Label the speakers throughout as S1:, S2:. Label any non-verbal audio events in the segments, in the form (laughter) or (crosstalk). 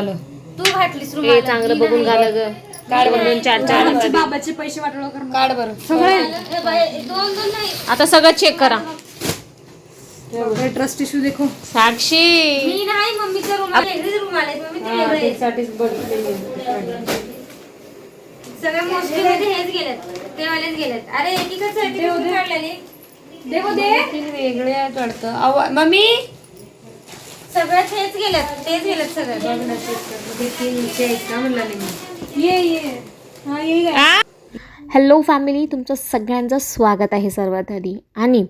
S1: रुमाल
S2: तू घातलीस
S1: हे
S2: रुमाल
S1: चांगलं बघून घाला ग काढ बरं दोन चार चार.
S3: बाबाचे पैसे वाटलं कर
S1: काढ बरं. सगळे.
S2: दोन दोन नाही.
S1: आता सगळं चेक करा.
S3: ट्रस्ट इश्यू देखो.
S1: साक्षी.
S2: मी नाही मम्मीचा रुमाल वेगळीच रुमाल आहे मम्मीचे वेगळे आहेत. सगळे मोस्टली मध्ये हेच गेलेत. ते वालेच गेलेत. अरे एकीकडे सर्टिफिकेट काढलेले.
S3: देखो दे
S1: वेगळे आहेत वाटतं. मम्मी.
S2: सगळ्यात हेच गेल्यात तेच गेल्यात सगळे.
S4: हॅलो फॅमिली तुमचं सगळ्यांचं स्वागत आहे सर्वात आधी. आणि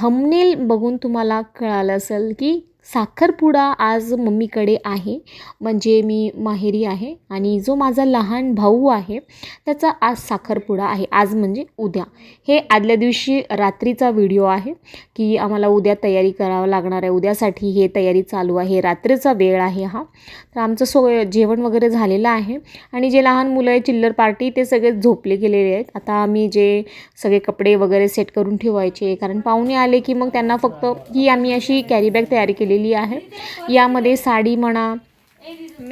S4: थंबनेल बघून तुम्हाला कळालं असेल की साखरपुडा आज मम्मीकडे आहे. म्हणजे मी माहेरी आहे आणि जो माझा लहान भाऊ आहे त्याचा आज साखरपुडा आहे. आज म्हणजे उद्या. हे आदल्या दिवशी रात्रीचा व्हिडिओ आहे की आम्हाला उद्या तयारी करावं लागणार आहे. उद्यासाठी हे तयारी चालू आहे. रात्रीचा वेळ आहे हा. तर आमचं सो जेवण वगैरे झालेलं आहे आणि जे लहान मुलं आहे चिल्लर पार्टी ते सगळे झोपले गेलेले आहेत. आता आम्ही जे सगळे कपडे वगैरे सेट करून ठेवायचे कारण पाहुणे आले की मग त्यांना फक्त ही आम्ही अशी कॅरी बॅग तयारी केलेली आहे. यामध्ये साडी म्हणा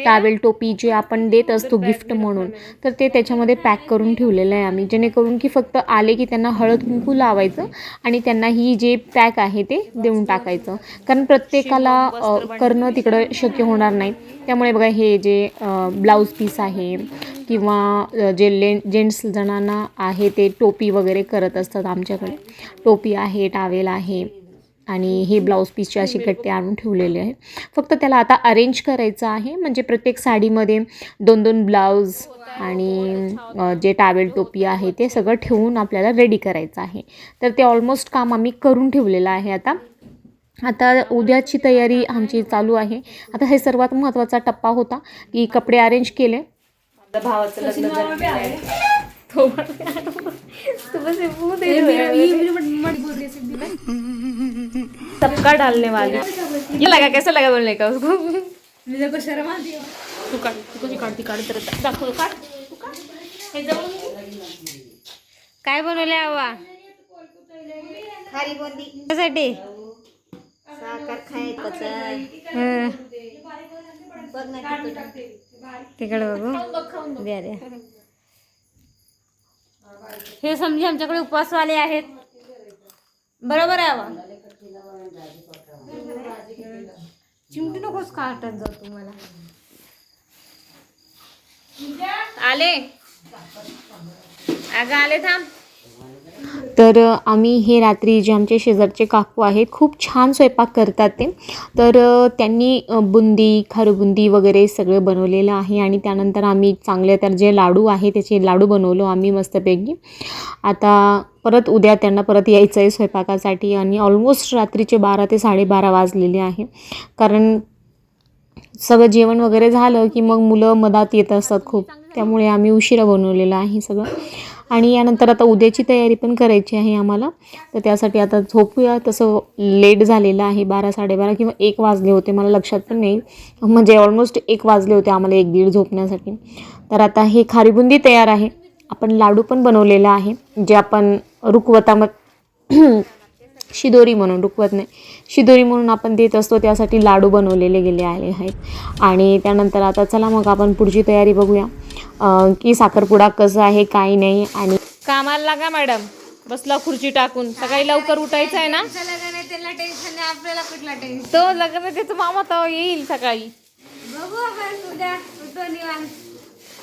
S4: टावेल टोपी जे आपण देत असतो गिफ्ट म्हणून तर ते त्याच्यामध्ये पॅक करून ठेवलेलं आहे आम्ही. जेणेकरून की फक्त आले की त्यांना हळद कुंकू लावायचं आणि त्यांना ही जे पॅक आहे ते देऊन टाकायचं. कारण प्रत्येकाला करणं तिकडं शक्य होणार नाही. त्यामुळे बघा हे जे ब्लाऊज पीस आहे किंवा जे ले जेंट्स जणांना आहे ते टोपी वगैरे करत असतात आमच्याकडे. टोपी आहे टावेल आहे. आणि हे ब्लाऊज पीसचे असे गट्टे आणून ठेवलेले आहे फक्त त्याला आता अरेंज करायचं आहे. म्हणजे प्रत्येक साडीमध्ये दोन दोन ब्लाऊज आणि अ, जे टावेल टोपी आहे ते सगळं ठेवून आपल्याला रेडी करायचं आहे. तर ते ऑलमोस्ट काम आम्ही करून ठेवलेलं आहे आता. आता उद्याची तयारी आमची चालू आहे. आता हे सर्वात महत्त्वाचा टप्पा होता की कपडे अरेंज केले.
S1: भावाचं लग्न सबका डालने वाली। ये लगा कैसा लगा बोलने का उसको?
S3: मेरे को शर्म आती है।
S1: तू काढ तू कशी काढती काढ तर दाखव तू काढ तू काढ. हे. काय बनवले आवा?
S2: खारी बुंदी.
S1: त्यासाठी
S2: साखर खायचं.
S1: हं.
S2: बघ ना. तिकडे.
S1: बघू. द्या द्या. हे समजे आमच्याकडे उपवासवाले आहेत. बरोबर आहे आवा? चिमटी नकोच काटत जाऊ तुम्हाला. आले. अगं आले थांब.
S4: तर आम्ही हे रात्री जे आमचे शेजारचे काकू आहेत खूप छान स्वयंपाक करतात ते. तर त्यांनी बुंदी खारबुंदी वगैरे सगळं बनवलेलं आहे आणि त्यानंतर आम्ही चांगले तर जे लाडू आहे त्याचे लाडू बनवलो आम्ही मस्तपैकी. आता परत उद्या त्यांना परत यायचं आहे स्वयंपाकासाठी आणि ऑलमोस्ट रात्रीचे बारा ते साडेबारा वाजलेले आहे. कारण सगळं जेवण वगैरे झालं की मग मुलं मधात येत असतात खूप. त्यामुळे आम्ही उशिरा बनवलेलं आहे सगळं. आणि यानंतर आता उद्याची तयारी पण करायची आहे आम्हाला. तर त्यासाठी आता झोपूया. तसं लेट झालेलं आहे बारा साडेबारा किंवा एक वाजले होते मला लक्षात पण नाही. म्हणजे ऑलमोस्ट एक वाजले होते आम्हाला एक दीड झोपण्यासाठी. तर आता हे खारीबुंदी तयार आहे. आपण लाडू पण बनवलेला आहे जे आपण रुकवतामध्ये (clears throat) शिदोरी म्हणून रुकवत नाही. शिदोरी म्हणून आपण देत असतो त्यासाठी लाडू बनवलेले गेले आले आहेत. आणि त्यानंतर आता चला मग आपण पुढची तयारी बघूया. की साखरपुडा कसं आहे काही नाही आणि
S1: कामाला लागा मॅडम. बसला खुर्ची टाकून. सकाळी लवकर उठायचं आहे ना?
S2: त्याला का नाही त्याला टेन्शन नाही आपल्याला कुठला टेन्शन
S1: तो लग्न त्याचं मामा तो येईल सकाळी.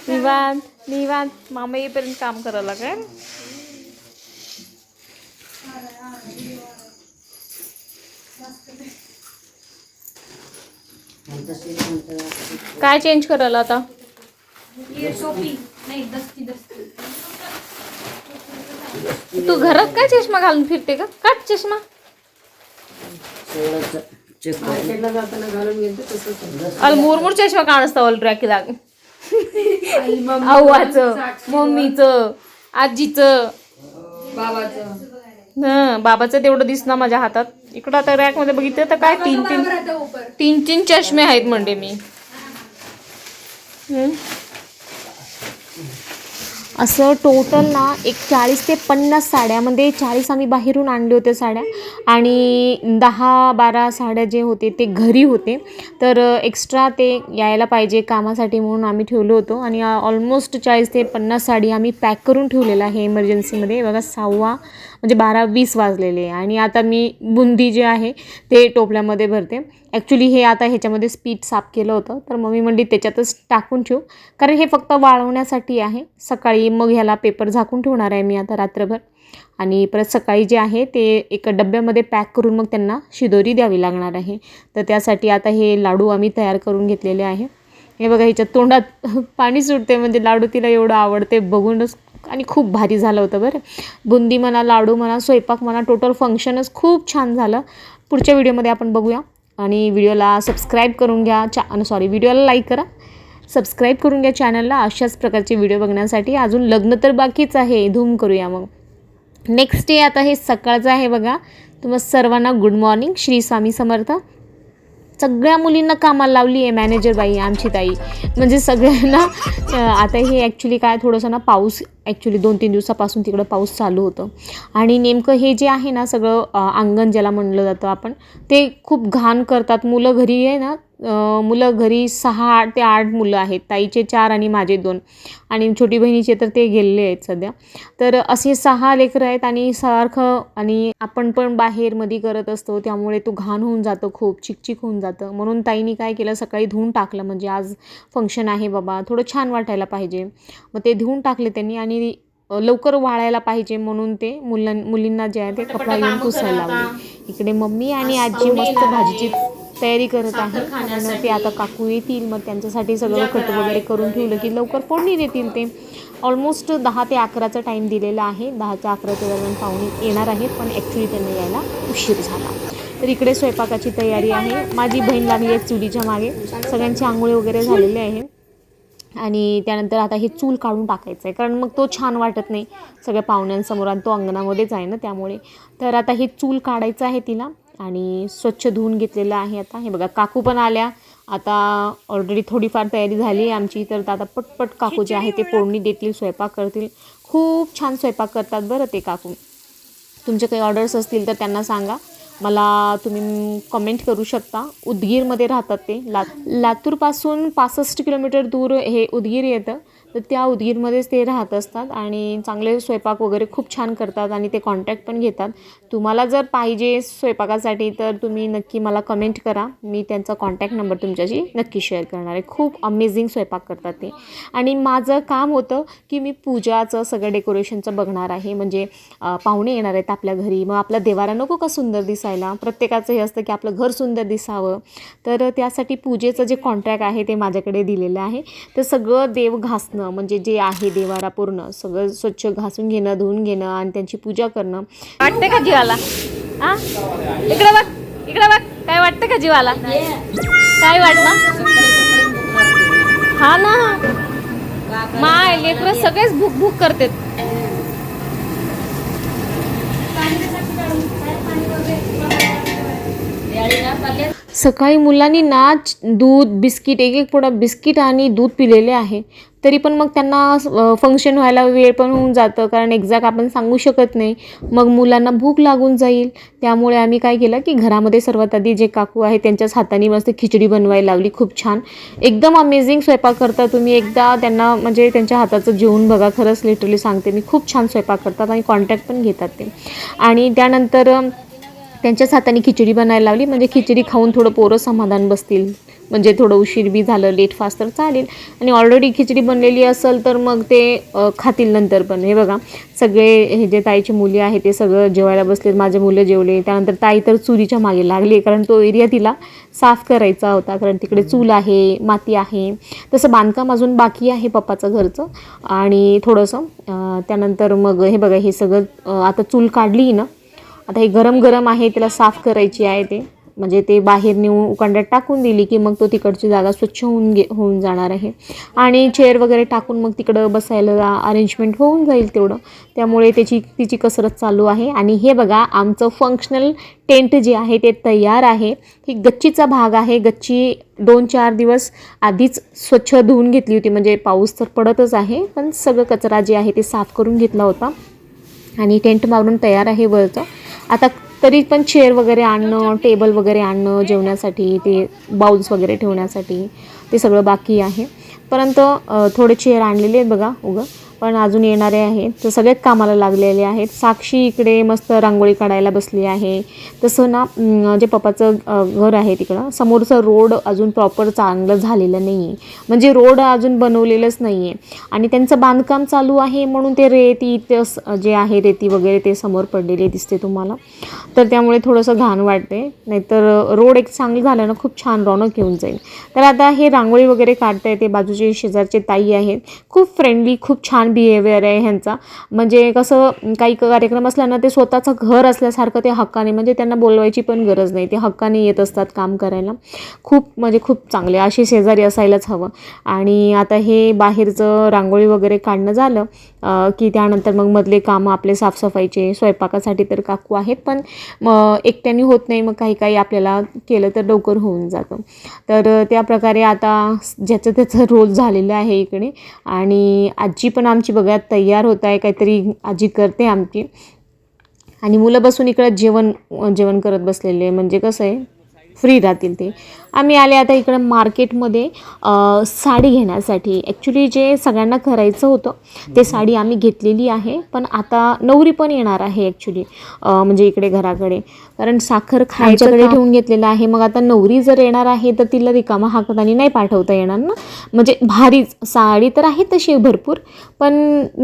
S2: निवांत.
S1: निवांत मामा येईपर्यंत काम करायला काय काय चेंज करायला आता? तू घरात काय चष्मा घालून फिरते का काट चष्मा. अल चष्मा काढ असता ऑल ट्रॅक लाग मम्मीच आजीच.
S5: बाबाच.
S1: हा बाबाचं तेवढं दिसणार माझ्या हातात. इकडं आता रॅकमध्ये बघितलं तर काय? तीन तीन तीन तीन चष्मे आहेत म्हणजे मी. हं?
S4: असं टोटल ना एक चाळीस ते पन्नास साड्या म्हणजे चाळीस आम्ही बाहेरून आणले होते साड्या. आणि दहा बारा साड्या जे होते ते घरी होते. तर एक्स्ट्रा ते यायला पाहिजे कामासाठी म्हणून आम्ही ठेवलो होतो. आणि ऑलमोस्ट चाळीस ते पन्नास साडी आम्ही पॅक करून ठेवलेलं आहे इमर्जन्सीमध्ये बघा सहावा म्हणजे बारा वीस वाजलेले आहे. आणि आता मी बुंदी जे आहे ते टोपल्यामध्ये भरते. ॲक्च्युली हे आता ह्याच्यामध्ये स्पीड साफ केलं होतं. तर मग मी म्हणली त्याच्यातच टाकून ठेवू. कारण हे फक्त वाळवण्यासाठी आहे. सकाळी मग ह्याला पेपर झाकून ठेवणार आहे मी आता रात्रभर. आणि परत सकाळी जे आहे ते एका डब्यामध्ये पॅक करून मग त्यांना शिदोरी द्यावी लागणार आहे. तर त्यासाठी आता हे लाडू आम्ही तयार करून घेतलेले आहे. हे बघा ह्याच्या तोंडात (laughs) पाणी सुटते म्हणजे लाडू तिला एवढं आवडते बघूनच आणि खूप भारी झालं होतं बरं. बुंदी म्हणा लाडू म्हणा स्वयंपाक म्हणा टोटल फंक्शनच खूप छान झालं. पुढच्या व्हिडिओमध्ये आपण बघूया. आणि व्हिडिओला सबस्क्राईब करून घ्या. चा सॉरी व्हिडिओला लाईक करा. सबस्क्राईब करून घ्या चॅनलला अशाच प्रकारचे व्हिडिओ बघण्यासाठी अजून लग्न तर बाकीच आहे. धूम करूया मग. नेक्स्ट डे आता हे सकाळचं आहे बघा. तुम्हा सर्वांना गुड मॉर्निंग श्री स्वामी समर्थ. सगळ्या मुलींना कामाला लावली आहे मॅनेजर बाई आमची ताई. म्हणजे सगळ्यांना आता हे ॲक्च्युली काय थोडंसं ना पाऊस ॲक्च्युली दोन तीन दिवसापासून तिकडं पाऊस चालू होतं. आणि नेमकं हे जे आहे ना सगळं अंगण ज्याला म्हणलं जातं आपण ते खूप घाण करतात. मुलं घरी आहे ना मुलं घरी सहा ते आठ मुलं आहेत. ताईचे चार आणि माझे दोन. आणि छोटी बहिणीचे तर ते गेलेले आहेत सध्या. तर असे सहा लेकरं आहेत आणि सारखं आणि आपण पण बाहेर मध्ये करत असतो. त्यामुळे तो घाण होऊन जातं खूप चिकचिक होऊन जातं. म्हणून ताईनी काय केलं सकाळी धुवून टाकलं. म्हणजे आज फंक्शन आहे बाबा. थोडं छान वाटायला पाहिजे. मग ते धुवून टाकले त्यांनी आणि लवकर वाळायला पाहिजे म्हणून ते मुलं मुलींना जे आहे ते कपडा घेऊन पुसायला लावले. इकडे मम्मी आणि आजी मस्त भाजीची तयारी करत आहे. ते आता काकू येतील मग त्यांच्यासाठी सगळं कट वगैरे करून ठेवलं की लवकर फोडणी देतील ते. ऑलमोस्ट दहा ते अकराचा टाईम दिलेला आहे. दहाच्या अकराच्या दरम्यान पाहुणे येणार आहेत पण ॲक्च्युली त्यांना यायला उशीर झाला. तर इकडे स्वयंपाकाची तयारी आहे. माझी बहीण लागली आहे चुलीच्या मागे. सगळ्यांची आंघोळी वगैरे झालेले आहे. आणि त्यानंतर आता हे चूल काढून टाकायचं आहे. कारण मग तो छान वाटत नाही. सगळ्या पाहुण्यांसमोर आणि तो अंगणामध्येच आहे ना त्यामुळे. तर आता हे चूल काढायचं आहे तिला. आणि स्वच्छ धुवून घेतलेलं आहे आता. हे बघा काकू पण आल्या. आता ऑलरेडी थोडीफार तयारी झाली आमची. तर आता पटपट काकू जे आहे ते फोडणी देतील स्वयंपाक करतील. खूप छान स्वयंपाक करतात बरं ते काकू. तुमचे काही ऑर्डर्स असतील तर त्यांना सांगा. मला तुम्ही कमेंट करू शकता. उदगीरमध्ये राहतात ते. ला लातूरपासून पासष्ट किलोमीटर दूर हे उदगीर येतं. तर त्या उदगीरमध्येच ते राहत असतात आणि चांगले स्वयंपाक वगैरे खूप छान करतात आणि ते कॉन्टॅक्ट पण घेतात. तुम्हाला जर पाहिजे स्वयंपाकासाठी तर तुम्ही नक्की मला कमेंट करा. मी त्यांचा कॉन्टॅक्ट नंबर तुमच्याशी नक्की शेअर करणार आहे. खूप अमेझिंग स्वयंपाक करतात ते. आणि माझं काम होतं की मी पूजाचं सगळं डेकोरेशनचं बघणार आहे. म्हणजे पाहुणे येणार आहेत आपल्या घरी. मग आपला देवारा नको का सुंदर दिसायला? प्रत्येकाचं हे असतं की आपलं घर सुंदर दिसावं. तर त्यासाठी पूजेचं जे कॉन्ट्रॅक्ट आहे ते माझ्याकडे दिलेलं आहे. तर सगळं देव घासणं म्हणजे जे आहे देवारा पूर्ण सगळं स्वच्छ घासून घेणं धुवून घेणं आणि त्यांची पूजा करणं.
S1: वाटतं का जीवाला? हा इकडे बघ इकडे बघ काय वाटतं का जीवाला? काय वाटलं हा ना. माय लेकर सगळेच भूक भूक करतात.
S4: सकाळी मुलांनी ना दूध बिस्किट एक एक पुडा बिस्किट आणि दूध पिलेले आहे. तरी पण मग त्यांना फंक्शन व्हायला वेळ पण होऊन जातं. कारण एक्झॅक्ट आपण सांगू शकत नाही. मग मुलांना भूक लागून जाईल. त्यामुळे आम्ही काय केलं की घरामध्ये सर्वात आधी जे काकू आहे त्यांच्याच हाताने मस्त खिचडी बनवायला लावली. खूप छान. एकदम अमेझिंग स्वयंपाक करता तुम्ही. एकदा त्यांना म्हणजे त्यांच्या हाताचं जेवून बघा. खरंच लिटरली सांगते मी. खूप छान स्वयंपाक करतात आणि कॉन्टॅक्ट पण घेतात ते. आणि त्यानंतर त्यांच्याच हाताने खिचडी बनायला लावली. म्हणजे खिचडी खाऊन थोडं पोरं समाधान बसतील. म्हणजे थोडं उशीर बी झालं लेट फास्ट तर चालेल. आणि ऑलरेडी खिचडी बनलेली असेल तर मग ते खातील नंतर पण. हे बघा सगळे हे जे ताईची मुली आहे ते सगळं जेवायला बसलेत. माझे मुलं जेवले. त्यानंतर ताई तर चुलीच्या मागे लागली कारण तो एरिया तिला साफ करायचा होता कारण तिकडे चूल आहे माती आहे. तसं बांधकाम अजून बाकी आहे पप्पाचं घरचं. आणि थोडंसं त्यानंतर मग हे बघा हे सगळं आता चूल काढली ना आता हे गरम गरम आहे त्याला साफ करायची आहे ते. म्हणजे ते बाहेर नेऊन उकांड्यात टाकून दिली की मग तो तिकडची जागा स्वच्छ होऊन गे होऊन जाणार आहे. आणि चेअर वगैरे टाकून मग तिकडं बसायला अरेंजमेंट होऊन जाईल तेवढं. त्यामुळे त्याची तिची कसरत चालू आहे. आणि हे बघा आमचं फंक्शनल टेंट जे आहे ते तयार आहे. ही गच्चीचा भाग आहे. गच्ची दोन चार दिवस आधीच स्वच्छ धुवून घेतली होती. म्हणजे पाऊस तर पडतच आहे पण सगळं कचरा जे आहे ते साफ करून घेतला होता. आणि टेंट मारून तयार आहे वरचं. आता तरी पण चेअर वगैरे आणणं टेबल वगैरे आणणं जेवण्यासाठी ते बाउल्स वगैरे ठेवण्यासाठी ते सगळं बाकी आहे. परंतु थोडे चेअर आणलेले आहेत बघा उगं. पण अजून येणारे आहेत तर सगळेच कामाला लागलेले आहेत. साक्षी इकडे मस्त रांगोळी काढायला बसली आहे. तसं ना जे पप्पाचं घर आहे तिकडं समोरचं रोड अजून प्रॉपर चांगलं झालेलं नाही आहे म्हणजे रोड अजून बनवलेलंच नाही आहे आणि त्यांचं बांधकाम चालू आहे म्हणून ते रेती ते जे आहे रेती वगैरे ते समोर पडलेले दिसते तुम्हाला. तर त्यामुळे थोडंसं घाण वाटते. नाहीतर रोड एक चांगलं झालं ना खूप छान रौनक येऊन जाईल. तर आता हे रांगोळी वगैरे काढता येते बाजूचे शेजारचे ताई आहेत. खूप फ्रेंडली खूप छान बिहेवियर आहे ह्यांचा. म्हणजे कसं काही कार्यक्रम असला ना ते स्वतःचं घर असल्यासारखं ते हक्काने म्हणजे त्यांना बोलवायची पण गरज नाही. ते हक्काने येत असतात काम करायला. खूप म्हणजे खूप चांगले. असे शेजारी असायलाच हवं. आणि आता हे बाहेरचं रांगोळी वगैरे काढणं झालं की त्यानंतर मग मधले कामं आपले साफसफाईचे स्वयंपाकासाठी तर काकू आहेत पण मग एकट्याने होत नाही मग काही काही आपल्याला केलं तर लवकर होऊन जातं. तर त्या प्रकारे आता ज्याचं त्याचं रोल झालेलं आहे इकडे. आणि आजी पण आमची बघा तयार होत आहे काहीतरी आजी करते आमची. आणि मुलं बसून इकडं जेवण जेवण करत बसलेले म्हणजे कसं आहे फ्री राहतील ते. आम्ही आले आता इकडं मार्केटमध्ये साडी घेण्यासाठी. ॲक्च्युली जे सगळ्यांना करायचं होतं ते साडी आम्ही घेतलेली आहे. पण आता नवरी पण येणार आहे ॲक्च्युली म्हणजे इकडे घराकडे. कारण साखर खायच्याकडे ठेवून घेतलेलं आहे. मग आता नवरी जर येणार आहे तर तिला रिकामा हाकतानी नाही पाठवता येणार ना? म्हणजे भारीच साडी तर आहे तशी भरपूर पण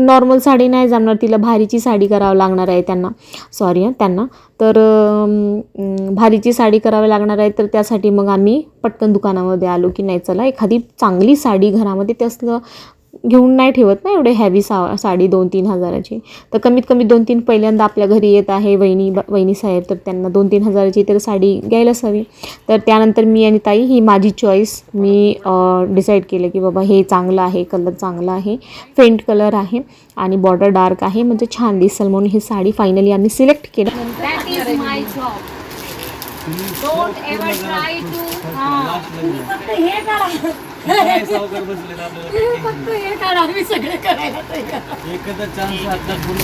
S4: नॉर्मल साडी नाही जमणार. तिला भारीची साडी करावं लागणार आहे त्यांना. सॉरी त्यांना. तर भारीची साडी करावी लागणार आहे तर त्यासाठी मग आम्ही पटकन दुकानामध्ये आलो की नाही चला एखादी चांगली साडी घरामध्ये ते असलं घेऊन नाही ठेवत ना एवढे हॅवी सा साडी दोन तीन हजाराची. तर कमीत कमी दोन तीन पहिल्यांदा आपल्या घरी येत आहे वहिनी ब- वहिनी साहेब तर त्यांना दोन तीन हजाराची तर साडी घ्यायलाच हवी. तर त्यानंतर मी आणि ताई ही माझी चॉईस मी डिसाईड केलं की बाबा हे चांगलं आहे कलर चांगला आहे फेंट कलर आहे आणि बॉर्डर डार्क आहे म्हणजे छान दिसेल म्हणून ही साडी फायनली आम्ही सिलेक्ट केलं.
S3: That is my job don't ever try to
S2: फक्त हे करा. फक्त हे करा. मी सगळे करायला तयार
S6: एकदा चान्स आता पूर्ण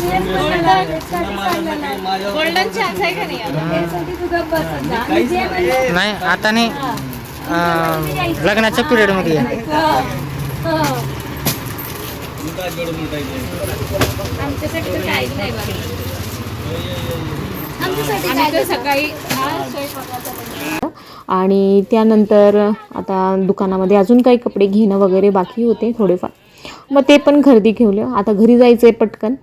S1: गोल्डन चान्स आहे का नाही? आता?
S2: बसत जा. जे
S7: नाही आता नाही. अं, लग्नाच्या पिरियडमध्ये आहे
S1: आमच्यासाठी तर काहीच नाही बघा
S2: आमच्यासाठी काय
S1: सकाळी हा, स्वयंपाकाचा
S4: आणि त्यानंतर आता दुकानामध्ये अजून काही कपडे घेणं वगैरे बाकी होते थोडेफार. मग ते पण खरेदी ठेवलं. आता घरी जायचं आहे पटकन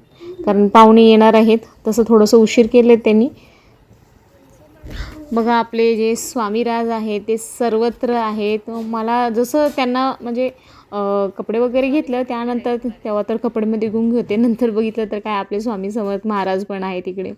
S4: कारण पाहुणे येणार आहेत. तसं थोडंसं उशीर केले त्यांनी. बघा आपले जे स्वामीराज आहे ते सर्वत्र आहेत. मला जसं त्यांना म्हणजे कपडे वगैरे घेतलं त्यानंतर तेव्हा तर कपडेमध्ये गुंग होते. नंतर बघितलं तर काय आपले स्वामी समर्थ महाराज पण आहे तिकडे